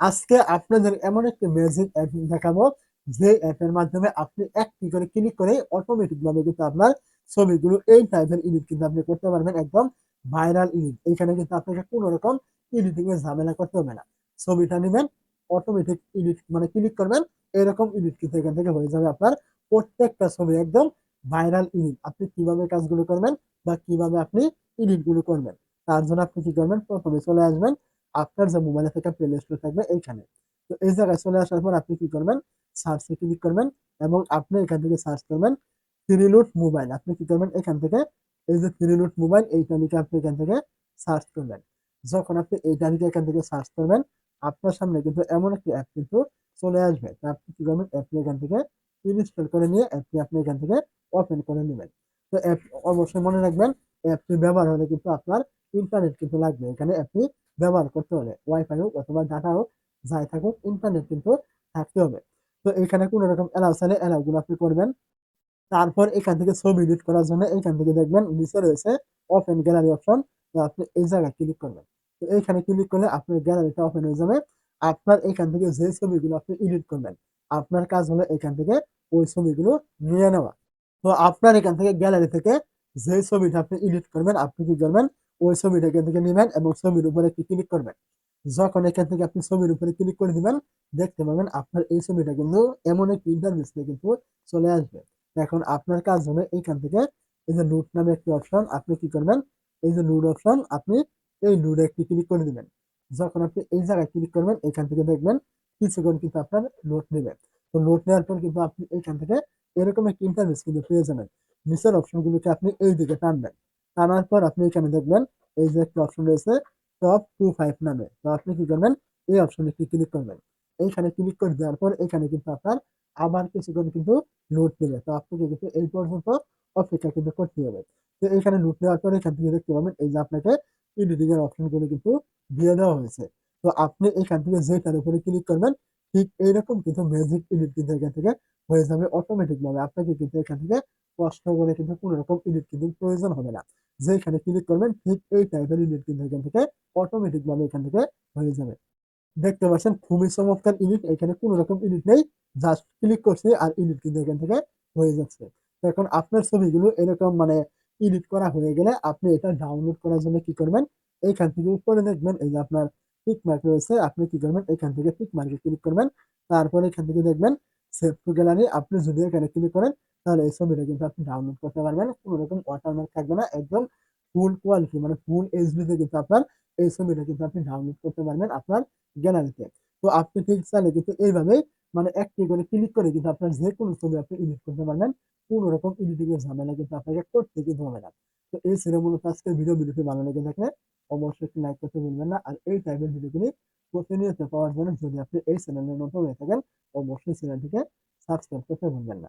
আজকে আপনাদের এমন একটি ম্যাজিক অ্যাপ দেখাবো যে অ্যাপের মাধ্যমে আপনি একটি করে ক্লিক করে অটোমেটিক ভাবে কিন্তু আপনার ছবিগুলো এই টাইপের এডিট কিন্তু আপনি করতে পারবেন, একদম ভাইরাল এডিট এইখানে কিন্তু আপনাকে কোনো রকম এডিটিং এর ঝামেলা করতে হবে না। ছবিটা নেবেন অটোমেটিক এডিট মানে ক্লিক করবেন, এরকম এডিট কিন্তু এখান থেকে হয়ে যাবে আপনার প্রত্যেকটা ছবি একদম ভাইরাল এডিট আপনি কীভাবে কাজগুলো করবেন বা কীভাবে আপনি এডিটগুলো করবেন, তার জন্য আপনি কি করবেন? প্রথমে চলে আসবেন আপনার যে মোবাইলে থেকে প্লে স্টোর থাকবে এইখানে। তো এই জায়গায় চলে আসার পর আপনি কি করবেন? সার্চে ক্লিক করবেন এবং আপনি এখান থেকে সার্চ করবেন থ্রিলুট মোবাইল আপনি কি করবেন? এখান থেকে এই যে থ্রিলুট মোবাইল এই লিখে আপনি এখান থেকে সার্চ করবেন। যখন আপনি এই লিখে এখান থেকে সার্চ করবেন, আপনার সামনে কিন্তু এমন একটি অ্যাপ কিন্তু চলে আসবে। আপনি কি করবেন? অ্যাপটি এখান থেকে ইনস্টল করে নিয়ে অ্যাপটি আপনি এখান থেকে ওপেন করে নেবেন। তো অ্যাপ অবশ্যই মনে রাখবেন অ্যাপটি ব্যবহার হলে কিন্তু আপনার ইন্টারনেট কিন্তু লাগবে। এখানে অ্যাপটি ব্যবহার করতে হলে ওয়াইফাই হোক অথবা ডাটা হোক, যাই থাকুক ইন্টারনেট কিন্তু থাকতে হবে। তো এখানে কোনো রকম অ্যালাউ চাইলে অ্যালাউ গুলো আপনি করবেন। তারপর এখান থেকে ছবি এডিট করার জন্য এখান থেকে দেখবেন নিচে রয়েছে ওপেন গ্যালারি অপশন তো আপনি এই জায়গায় ক্লিক করবেন। তো এইখানে ক্লিক করলে আপনার গ্যালারিটা ওপেন হয়ে যাবে। আপনার এখান থেকে যে ছবিগুলো আপনি এডিট করবেন, আপনার কাজ হলো এখান থেকে ওই ছবিগুলো নিয়ে নেওয়া। তো আপনার এখান থেকে গ্যালারি থেকে যে ছবিটা আপনি এডিট করবেন, আপনি কি করবেন? ওই ছবিটা থেকে নেবেন এবং ছবির উপরে একটি ক্লিক করবেন। যখন এখান থেকে আপনি ছবির উপরে ক্লিক করে দিবেন দেখতে পাবেন আপনার এই ছবিটা কিন্তু এমন একটি ইন্টারভিউস কিন্তু চলে আসবে। এখন আপনার কাজ হবে এইখান থেকে এই যে নোট নামে একটি অপশন আপনি কি করবেন? এই যে নোট অপশন আপনি এই নোটে একটি ক্লিক করে দিবেন যখন আপনি এই জায়গায় ক্লিক করবেন, এখান থেকে দেখবেন কিছুক্ষণ কিন্তু আপনার নোট নেবেন তো নোট নেওয়ার পর কিন্তু আপনি এইখান থেকে এরকম একটি ইন্টারভিউস কিন্তু পেয়ে যাবেন। নিচের অপশনগুলোকে আপনি এই দিকে টানবেন। টানার পর আপনি এখানে দেখবেন, এই যে একটা অপশন রয়েছে টপ টু ফাইভ নামে। তো আপনি কি করবেন? এই অপশনে ক্লিক করবেন। এইখানে ক্লিক করে দেওয়ার পর এখানে কিন্তু আপনার আবার কিছুক্ষণ কিন্তু নোট নেবে তো আপনাকে কিন্তু এই পর্যন্ত অপেক্ষা কিন্তু করতে হবে। তো এখানে নোট নেওয়ার পর এখান থেকে দেখতে পাবেন, এই যে আপনাকে এডিটিং এর অপশনগুলো কিন্তু দিয়ে দেওয়া হয়েছে। তো আপনি এখান থেকে যেটার উপরে ক্লিক করবেন ঠিক এইরকম কিন্তু ম্যাজিক এডিট কিন্তু এখান থেকে হয়ে যাবে অটোমেটিক ভাবে। আপনাকে কিন্তু এখান থেকে কষ্ট করে কিন্তু কোনো রকম এডিট কিন্তু প্রয়োজন হবে না। যেখানে ক্লিক করবেন, ঠিক এই টাইপের ইডিট কিন্তু এখান থেকে অটোমেটিক ভাবে এখান থেকে হয়ে যাবে। দেখতে পাচ্ছেন, খুবই চমৎকার ইডিট এখানে কোনো রকম ইডিট নেই জাস্ট ক্লিক করছি আর ইডিট কিন্তু এখান থেকে হয়ে যাচ্ছে। এখন আপনার ছবিগুলো এরকম মানে এডিট করা হয়ে গেলে আপনি এটা ডাউনলোড করার জন্য কি করবেন? এইখান থেকে উপরে দেখবেন, এই যে আপনার টিক মার্ক রয়েছে, আপনি কি করবেন? এখান থেকে টিক মার্কে ক্লিক করবেন। তারপরে এখান থেকে দেখবেন সেভ টু গ্যালারি আপনি যদি এখানে ক্লিক করেন, তাহলে এই ছবিটা কিন্তু আপনি ডাউনলোড করতে পারবেন। কোনো রকম ওয়াটারমার্ক থাকবে না, একদম ফুল কোয়ালিটি মানে ফুল এইচডিতে কিন্তু আপনার এই ছবিটা কিন্তু আপনি ডাউনলোড করতে পারবেন আপনার গ্যালারিতে তো আপনি ঠিক চাইলে কিন্তু এইভাবেই মানে একটি করে ক্লিক করে কিন্তু আপনার যে কোনো ছবি আপনি এডিট করতে পারবেন। কোনো রকম এডিটিং এর ঝামেলা কিন্তু আপনাকে করতে কিন্তু হবে না। তো এই ছিল মূলত আজকের ভিডিও ভিডিওটি ভালো লেগে থাকলে অবশ্যই একটি লাইক করতে ভুলবেন না। আর এই টাইপের ভিডিওগুলি প্রতিনিয়ত পাওয়ার জন্য যদি আপনি এই চ্যানেলের নতুন হয়ে থাকেন, অবশ্যই চ্যানেলটিকে সাবস্ক্রাইব করতে ভুলবেন না।